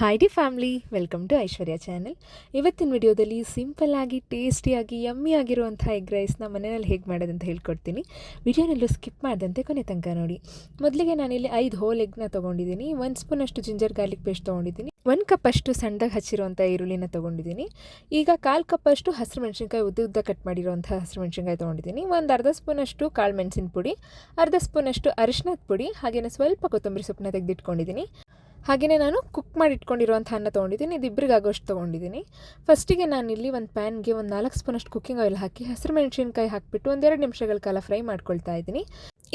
Hi the family welcome to Aishwarya channel ಇವತ್ತಿನ ವಿಡಿಯೋದಲ್ಲಿ ಸಿಂಪಲ್ಲಾಗಿ ಟೇಸ್ಟಿಯಾಗಿ ಯಮ್ಮಿ ಆಗಿರುವಂಥ ಎಗ್ ರೈಸ್ನ ಮನೆಯಲ್ಲಿ ಹೇಗೆ ಮಾಡೋದಂತ ಹೇಳ್ಕೊಡ್ತೀನಿ. ವಿಡಿಯೋನಲ್ಲೂ ಸ್ಕಿಪ್ ಮಾಡಿದಂತೆ ಕೊನೆ ತನಕ ನೋಡಿ. ಮೊದಲಿಗೆ ನಾನಿಲ್ಲಿ ಐದು ಹೋಲ್ ಎಗ್ನ ತೊಗೊಂಡಿದ್ದೀನಿ. ಒಂದು ಸ್ಪೂನಷ್ಟು ಜಿಂಜರ್ ಗಾರ್ಲಿಕ್ ಪೇಸ್ಟ್ ತೊಗೊಂಡಿದ್ದೀನಿ. ಒಂದು ಕಪ್ಪಷ್ಟು ಸಣ್ಣದಾಗಿ ಹಚ್ಚಿರುವಂಥ ಈರುಳ್ಳಿನ ತೊಗೊಂಡಿದ್ದೀನಿ. ಈಗ ಕಾಲು ಕಪ್ಪಷ್ಟು ಹಸಿರು ಮೆಣಸಿನ್ಕಾಯಿ ಉದ್ದ ಉದ್ದ ಕಟ್ ಮಾಡಿರುವಂಥ ಹಸಿರು ಮೆಣಸಿನ್ಕಾಯಿ ತೊಗೊಂಡಿದ್ದೀನಿ. ಒಂದು ಅರ್ಧ ಸ್ಪೂನಷ್ಟು ಕಾಳು ಮೆಣಸಿನ ಪುಡಿ, ಅರ್ಧ ಸ್ಪೂನಷ್ಟು ಅರಿಶಿನದ ಪುಡಿ ಹಾಗೆಯೇ ಸ್ವಲ್ಪ ಕೊತ್ತಂಬರಿ ಸೊಪ್ಪನ್ನ ತೆಗೆದಿಟ್ಕೊಂಡಿದ್ದೀನಿ. ಹಾಗೆಯೇ ನಾನು ಕುಕ್ ಮಾಡಿ ಇಟ್ಕೊಂಡಿರುವಂಥ ಅನ್ನ ತೊಗೊಂಡಿದ್ದೀನಿ, ಇದು ಇಬ್ಬರಿಗಾಗೋಷ್ಟು ತೊಗೊಂಡಿದ್ದೀನಿ. ಫಸ್ಟಿಗೆ ನಾನಿಲ್ಲಿ ಒಂದು ಪ್ಯಾನ್ಗೆ ಒಂದು ನಾಲ್ಕು ಸ್ಪೂನಷ್ಟು ಕುಕ್ಕಿಂಗ್ ಆಯಿಲ್ ಹಾಕಿ, ಹಸಿರು ಮೆಣಸಿನ್ಕಾಯಿ ಹಾಕಿಬಿಟ್ಟು ಒಂದೆರಡು ನಿಮಿಷಗಳ ಕಾಲ ಫ್ರೈ ಮಾಡ್ಕೊಳ್ತಾ ಇದ್ದೀನಿ.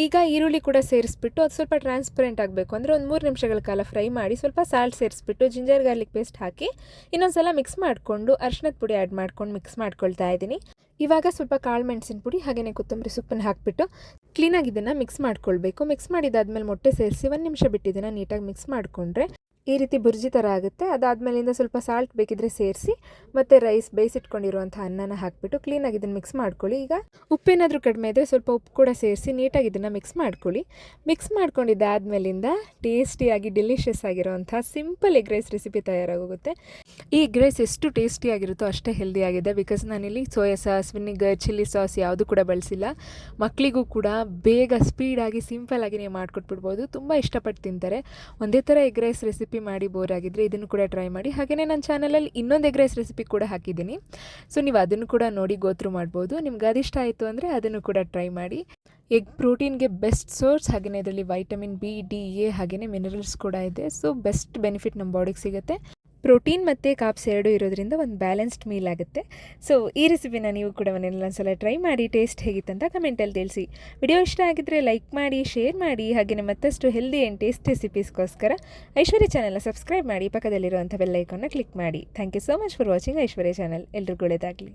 ಈಗ ಈರುಳ್ಳಿ ಕೂಡ ಸೇರಿಸ್ಬಿಟ್ಟು ಅದು ಸ್ವಲ್ಪ ಟ್ರಾನ್ಸ್ಪರೆಂಟ್ ಆಗಬೇಕು ಅಂದರೆ ಒಂದು ಮೂರು ನಿಮಿಷಗಳ ಕಾಲ ಫ್ರೈ ಮಾಡಿ ಸ್ವಲ್ಪ ಸಾಲ್ಟ್ ಸೇರಿಸ್ಬಿಟ್ಟು ಜಿಂಜರ್ ಗಾರ್ಲಿಕ್ ಪೇಸ್ಟ್ ಹಾಕಿ ಇನ್ನೊಂದು ಸಲ ಮಿಕ್ಸ್ ಮಾಡಿಕೊಂಡು ಅರ್ಶಿನದ ಪುಡಿ ಆ್ಯಡ್ ಮಾಡ್ಕೊಂಡು ಮಿಕ್ಸ್ ಮಾಡ್ಕೊಳ್ತಾ ಇದ್ದೀನಿ. ಇವಾಗ ಸ್ವಲ್ಪ ಕಾಳು ಮೆಣಸಿನ ಪುಡಿ ಹಾಗೆಯೇ ಕೊತ್ತಂಬರಿ ಸೊಪ್ಪನ್ನು ಹಾಕಿಬಿಟ್ಟು ಕ್ಲೀನಾಗಿ ಇದನ್ನು ಮಿಕ್ಸ್ ಮಾಡ್ಕೊಳ್ಬೇಕು. ಮಿಕ್ಸ್ ಮಾಡಿದಾದ್ಮೇಲೆ ಮೊಟ್ಟೆ ಸೇರಿಸಿ ಒಂದು ನಿಮಿಷ ಬಿಟ್ಟು ನೀಟಾಗಿ ಮಿಕ್ಸ್ ಮಾಡಿಕೊಂಡ್ರೆ ಈ ರೀತಿ ಬುರ್ಜಿ ಥರ ಆಗುತ್ತೆ. ಅದಾದಮೇಲಿಂದ ಸ್ವಲ್ಪ ಸಾಲ್ಟ್ ಬೇಕಿದ್ರೆ ಸೇರಿಸಿ, ಮತ್ತು ರೈಸ್ ಬೇಯಿಸಿಟ್ಕೊಂಡಿರುವಂಥ ಅನ್ನನ ಹಾಕಿಬಿಟ್ಟು ಕ್ಲೀನಾಗಿ ಇದನ್ನು ಮಿಕ್ಸ್ ಮಾಡ್ಕೊಳ್ಳಿ. ಈಗ ಉಪ್ಪೇನಾದರೂ ಕಡಿಮೆ ಇದ್ದರೆ ಸ್ವಲ್ಪ ಉಪ್ಪು ಕೂಡ ಸೇರಿಸಿ ನೀಟಾಗಿ ಇದನ್ನು ಮಿಕ್ಸ್ ಮಾಡ್ಕೊಳ್ಳಿ. ಮಿಕ್ಸ್ ಮಾಡ್ಕೊಂಡಿದ್ದಾದ್ಮೇಲಿಂದ ಟೇಸ್ಟಿಯಾಗಿ ಡಿಲಿಷಿಯಸ್ ಆಗಿರುವಂಥ ಸಿಂಪಲ್ ಎಗ್ ರೈಸ್ ರೆಸಿಪಿ ತಯಾರಾಗೋಗುತ್ತೆ. ಈ ಎಗ್ ರೈಸ್ ಎಷ್ಟು ಟೇಸ್ಟಿಯಾಗಿರುತ್ತೋ ಅಷ್ಟೇ ಹೆಲ್ದಿಯಾಗಿದೆ ಬಿಕಾಸ್ ನಾನಿಲ್ಲಿ soya sauce vinegar chilli sauce ಯಾವುದು ಕೂಡ ಬಳಸಿಲ್ಲ. ಮಕ್ಕಳಿಗೂ ಕೂಡ ಬೇಗ ಸ್ಪೀಡಾಗಿ ಸಿಂಪಲ್ಲಾಗಿ ನೀವು ಮಾಡಿಕೊಟ್ಬಿಡ್ಬೋದು. ತುಂಬ ಇಷ್ಟಪಟ್ಟು ತಿಂತಾರೆ. ಒಂದೇ ಥರ ಎಗ್ ರೈಸ್ ರೆಸಿಪಿ ಮಾಡಿ ಬೋರ್ ಆಗಿದ್ದರೆ ಇದನ್ನು ಕೂಡ ಟ್ರೈ ಮಾಡಿ. ಹಾಗೆಯೇ ನನ್ನ ಚಾನಲಲ್ಲಿ ಇನ್ನೊಂದು ಎಗ್ ರೈಸ್ ರೆಸಿಪಿ ಕೂಡ ಹಾಕಿದ್ದೀನಿ. ಸೊ ನೀವು ಅದನ್ನು ಕೂಡ ನೋಡಿ ಗೋತ್ರು ಮಾಡ್ಬೋದು. ನಿಮ್ಗೆ ಅದಿಷ್ಟ ಆಯಿತು ಅಂದರೆ ಅದನ್ನು ಕೂಡ ಟ್ರೈ ಮಾಡಿ. ಎಗ್ ಪ್ರೋಟೀನ್ಗೆ ಬೆಸ್ಟ್ ಸೋರ್ಸ್ ಹಾಗೆಯೇ ಇದರಲ್ಲಿ ವೈಟಮಿನ್ ಬಿ ಡಿ ಎ ಹಾಗೆಯೇ ಮಿನರಲ್ಸ್ ಕೂಡ ಇದೆ. ಸೊ ಬೆಸ್ಟ್ ಬೆನಿಫಿಟ್ ನಮ್ಮ ಬಾಡಿಗೆ ಸಿಗುತ್ತೆ. ಪ್ರೋಟೀನ್ ಮತ್ತು ಕಾಪ್ಸ್ ಎರಡು ಇರೋದ್ರಿಂದ ಒಂದು ಬ್ಯಾಲೆನ್ಸ್ಡ್ ಮೀಲ್ ಆಗುತ್ತೆ. ಸೊ ಈ ರೆಸಿಪಿನ ನೀವು ಕೂಡ ಮನೇಲಿ ಒಂದ್ಸಲ ಟ್ರೈ ಮಾಡಿ, ಟೇಸ್ಟ್ ಹೇಗಿತ್ತಂತ ಕಮೆಂಟಲ್ಲಿ ತಿಳಿಸಿ. ವಿಡಿಯೋ ಇಷ್ಟ ಆಗಿದ್ದರೆ ಲೈಕ್ ಮಾಡಿ, ಶೇರ್ ಮಾಡಿ ಹಾಗೆಯೇ ಮತ್ತಷ್ಟು ಹೆಲ್ದಿ ಆ್ಯಂಡ್ ಟೇಸ್ಟ್ ರೆಸಿಪೀಸ್ಗೋಸ್ಕರ ಐಶ್ವರ್ಯ ಚಾನಲ್ನ ಸಬ್ಸ್ಕ್ರೈಬ್ ಮಾಡಿ, ಪಕ್ಕದಲ್ಲಿರುವಂಥ ಬೆಲ್ಲೈಕನ್ನ ಕ್ಲಿಕ್ ಮಾಡಿ. Thank you so much for watching Aishwarya channel ಎಲ್ರಿಗೂ ಒಳ್ಳೆಯದಾಗಲಿ